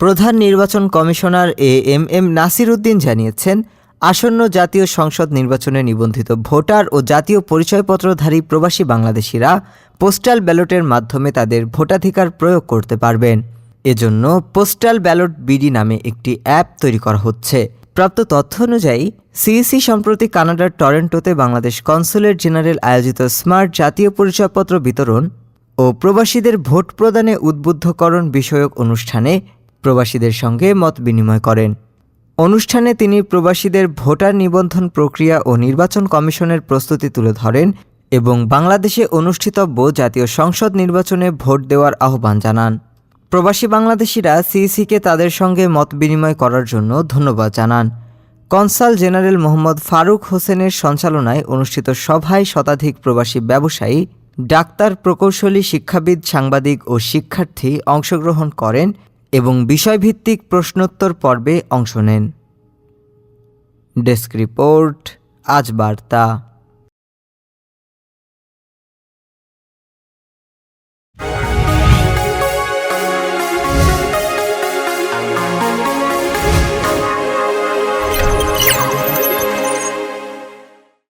প্রধান নির্বাচন commissioner A M M Nasir Uddin জানিয়েছেন, আসন্ন জাতীয় সংসদ নির্বাচনে নিবন্ধিত ভোটার ও জাতীয় পরিচয়পত্রধারী প্রবাসী বাংলাদেশিরা পোস্টাল ব্যালটের মাধ্যমে তাদের ভোটাধিকার প্রয়োগ করতে পারবেন। এজন্য পোস্টাল ব্যালট বিডি নামে একটি অ্যাপ তৈরি করা হচ্ছে। প্রাপ্ত তথ্য অনুযায়ী, সিইসি সম্প্রতি কানাডার টরেন্টোতে বাংলাদেশ কনসুলেট জেনারেল আয়োজিত স্মার্ট জাতীয় পরিচয়পত্র বিতরণ ও প্রবাসীদের ভোট প্রদানে উদ্বুদ্ধকরণ বিষয়ক অনুষ্ঠানে প্রবাসীদের সঙ্গে মত বিনিময় করেন। অনুষ্ঠানে তিনি প্রবাসীদের ভোটার নিবন্ধন প্রক্রিয়া ও নির্বাচন কমিশনের প্রস্তুতি তুলে ধরেন এবং বাংলাদেশে অনুষ্ঠিতব্য জাতীয় সংসদ নির্বাচনে ভোট দেওয়ার আহ্বান জানান। প্রবাসী বাংলাদেশিরা সিইসিকে তাদের সঙ্গে মত বিনিময় করার জন্য ধন্যবাদ জানান। কনসাল জেনারেল মোহাম্মদ ফারুক হোসেনের সঞ্চালনায় অনুষ্ঠিত সভায় শতাধিক প্রবাসী ব্যবসায়ী, ডাক্তার প্রকৌশলী, শিক্ষাবিদ, সাংবাদিক ও শিক্ষার্থী অংশগ্রহণ করেন। এবং বিষয়ভিত্তিক প্রশ্নোত্তর পর্বে অংশ নেন। ডেস্ক রিপোর্ট আজ বার্তা।